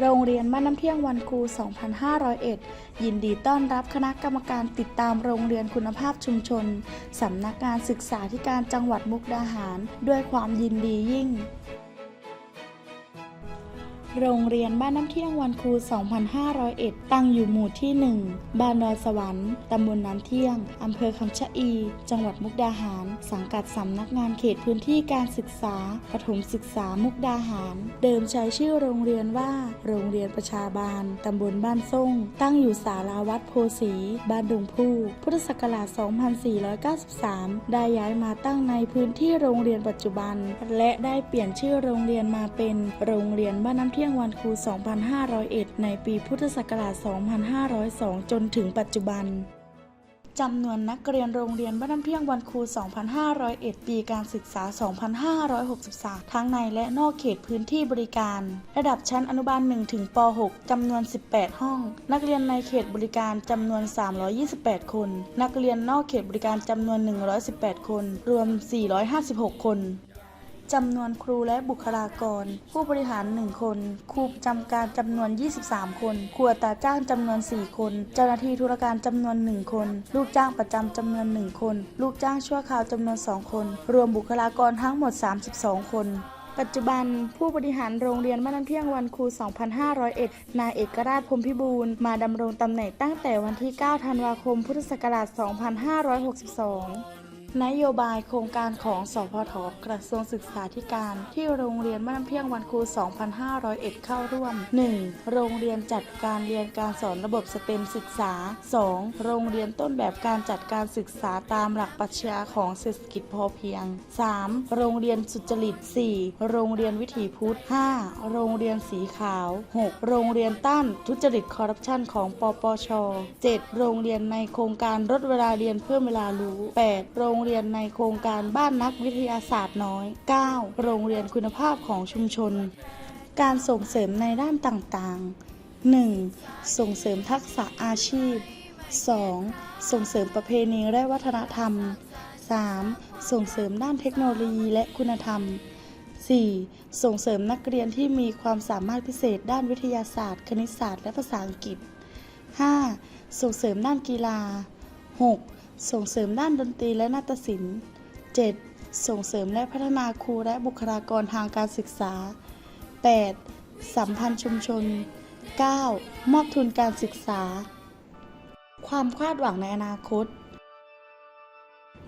โรงเรียนบ้านน้ำเที่ยงวันครู 2501 ยินดีต้อนรับคณะกรรมการติดตามโรงเรียนคุณภาพชุมชน สำนักงานศึกษาธิการจังหวัดมุกดาหาร ด้วยความยินดียิ่ง โรงเรียนบ้านน้ำเที่ยงวันครู 2501 ตั้งอยู่หมู่ที่ 1 บ้านดอยสวรรค์ ตำบลน้ำเที่ยง อำเภอคำชะอี จังหวัดมุกดาหาร สังกัดสำนักงานเขตพื้นที่การศึกษาประถมศึกษามุกดาหาร เดิมใช้ชื่อโรงเรียนว่า โรงเรียนประชาบาล ตำบลบ้านส่ง ตั้งอยู่สาราวัดโพสี บ้านดงพูพุทธศักราช 2493 ได้ย้ายมาตั้งในพื้นที่โรงเรียนปัจจุบัน และได้เปลี่ยนชื่อโรงเรียนมาเป็นโรงเรียนบ้านน้ำเที่ยงวันครู 2501 ในปีพุทธศักราช 2502 จนถึงปัจจุบันจำนวนนักเรียนโรงเรียนบ้านน้ำเที่ยงวันครู 2501 ปีการศึกษา 2563 ทั้งในและนอกเขตพื้นที่บริการ ระดับชั้นอนุบาล 1 ถึงป .6 จำนวน 18 ห้อง นักเรียนในเขตบริการจำนวน 328 คน นักเรียนนอกเขตบริการจำนวน 118 คน รวม 456 คน จำนวนครูและบุคลากร ผู้บริหาร 1 คน ครูประจำการจำนวน 23 คนครูอัตาจ้างจำนวน 4 คน เจ้าหน้าที่ธุรการจำนวน 1 คน ลูกจ้างประจำจำนวน 1 คน ลูกจ้างชั่วคราวจำนวน 2 คน รวมบุคลากรทั้งหมด 32 คนปัจจุบันผู้บริหารโรงเรียนบ้านน้ำเที่ยงวันครู 2501 นายเอกราชพรมพิบูลมาดำรงตำแหน่งตั้งแต่วันที่ 9 ธันวาคม พุทธศักราช 2562 นโยบายโครงการของสพทกระทรวงศึกษาธิการ ที่โรงเรียนบ้านเพียงวันครู 2501 เข้าร่วม 1. โรงเรียนจัดการเรียนการสอนระบบสเต็มศึกษา 2. โรงเรียนต้นแบบการจัดการศึกษาตามหลักปรัชญาของเศรษฐกิจพอเพียง 3. โรงเรียนสุจริต 4. โรงเรียนวิถีพุทธ 5. โรงเรียนสีขาว 6. โรงเรียนต้านทุจริตคอร์รัปชันของปปช 7. โรงเรียนในโครงการลดเวลาเรียนเพิ่มเวลารู้ 8. โรงเรียนในโครงการบ้านนักวิทยาศาสตร์น้อย 9. โรงเรียนคุณภาพของชุมชน การส่งเสริมในด้านต่างๆ 1. ส่งเสริมทักษะอาชีพ 2. ส่งเสริมประเพณีและวัฒนธรรม 3. ส่งเสริมด้านเทคโนโลยีและคุณธรรม 4. ส่งเสริมนักเรียนที่มีความสามารถพิเศษด้านวิทยาศาสตร์ คณิตศาสตร์ และภาษาอังกฤษ 5. ส่งเสริมด้านกีฬา 6. ส่งเสริมด้านดนตรีและนาฏศิลป์ 7. ส่งเสริมและพัฒนาครูและบุคลากรทางการศึกษา 8. สัมพันธ์ชุมชน 9. มอบทุนการศึกษา ความคาดหวังในอนาคต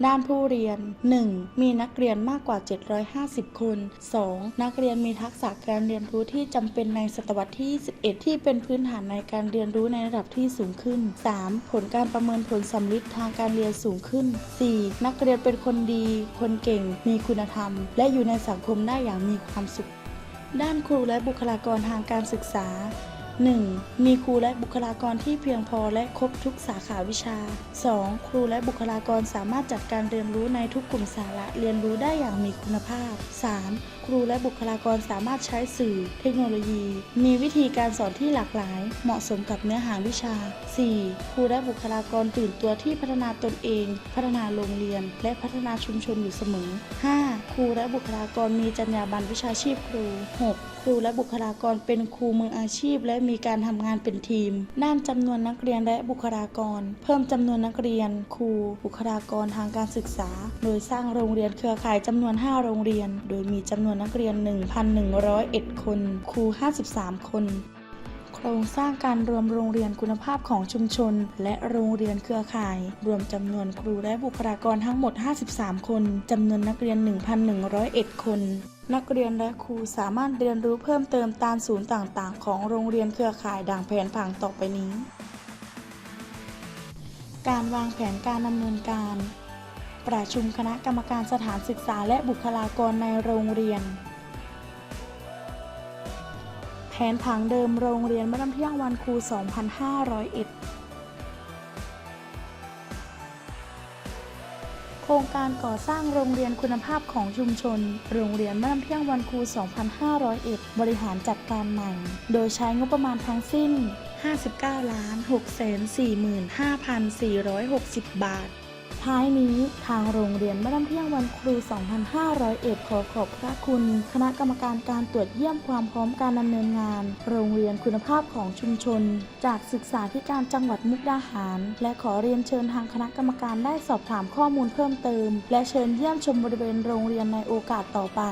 ด้านผู้เรียน 1. มีนักเรียนมากกว่า 750 คน 2. นักเรียนมีทักษะการเรียนรู้ที่จำเป็นในศตวรรษที่21ที่เป็นพื้นฐานในการเรียนรู้ในระดับที่สูงขึ้น 3. ผลการประเมินผลสำลิดทางการเรียนสูงขึ้น 4. นักเรียนเป็นคนดี คนเก่ง มีคุณธรรม และอยู่ในสังคมได้อย่างมีความสุข ด้านครูและบุคลากรทางการศึกษา 1. มีครูและบุคลากรที่เพียงพอและครบทุกสาขาวิชา 2. ครูและบุคลากรสามารถจัดการเรียนรู้ในทุกกลุ่มสาระเรียนรู้ได้อย่างมีคุณภาพ 3. ครูและบุคลากรสามารถใช้สื่อ เทคโนโลยี มีวิธีการสอนที่หลากหลาย เหมาะสมกับเนื้อหาวิชา 4. ครูและบุคลากรตื่นตัวที่พัฒนาตนเอง พัฒนาโรงเรียน และพัฒนาชุมชนอยู่เสมอ 5. ครูและบุคลากรมีจรรยาบรรณวิชาชีพครู 6. ครูและบุคลากรเป็นครูมืออาชีพและมีการทำงานเป็นทีม ด้านจำนวนนักเรียนและบุคลากร เพิ่มจำนวนนักเรียน ครู บุคลากรทางการศึกษา โดยสร้างโรงเรียนเครือข่ายจำนวน 5 โรงเรียน โดยมีจำนวนนักเรียน 1,101 คน ครู 53 คนโครงสร้างการรวมโรงเรียนคุณภาพของชุมชน และโรงเรียนเครือข่าย รวมจำนวนครูและบุคลากรทั้งหมด 53 คนจำนวนนักเรียน 1,101 คน นักเรียนและครูสามารถเรียนรู้เพิ่มเติมตามศูนย์ต่างๆ ของโรงเรียนเครือข่ายดังแผนผังต่อไปนี้ การวางแผนการดำเนินการ ประชุมคณะกรรมการสถานศึกษาและบุคลากรในโรงเรียน แผนผังเดิมโรงเรียนบ้านน้ำเที่ยงวันครู 2501 ครงการก่อสร้างโรงเรียนคุณภาพของชุมชน โรงเรียนบ้านน้ำเที่ยงวันครู 2501 บริหารจัดการใหม่ โดยใช้งบประมาณทั้งสิ้น 59 ล้าน6 4 5 4 6 0 บาท ท้ายนี้ทางโรงเรียนบ้านน้ำเที่ยงวันครู 2501 ขอขอบพระคุณ คณะกรรมการการตรวจเยี่ยมความพร้อมการดำเนินงาน โรงเรียนคุณภาพของชุมชน จากศึกษาธิการจังหวัดมุกดาหาร และขอเรียนเชิญทางคณะกรรมการได้สอบถามข้อมูลเพิ่มเติม และเชิญเยี่ยมชมบริเวณโรงเรียนในโอกาสต่อไป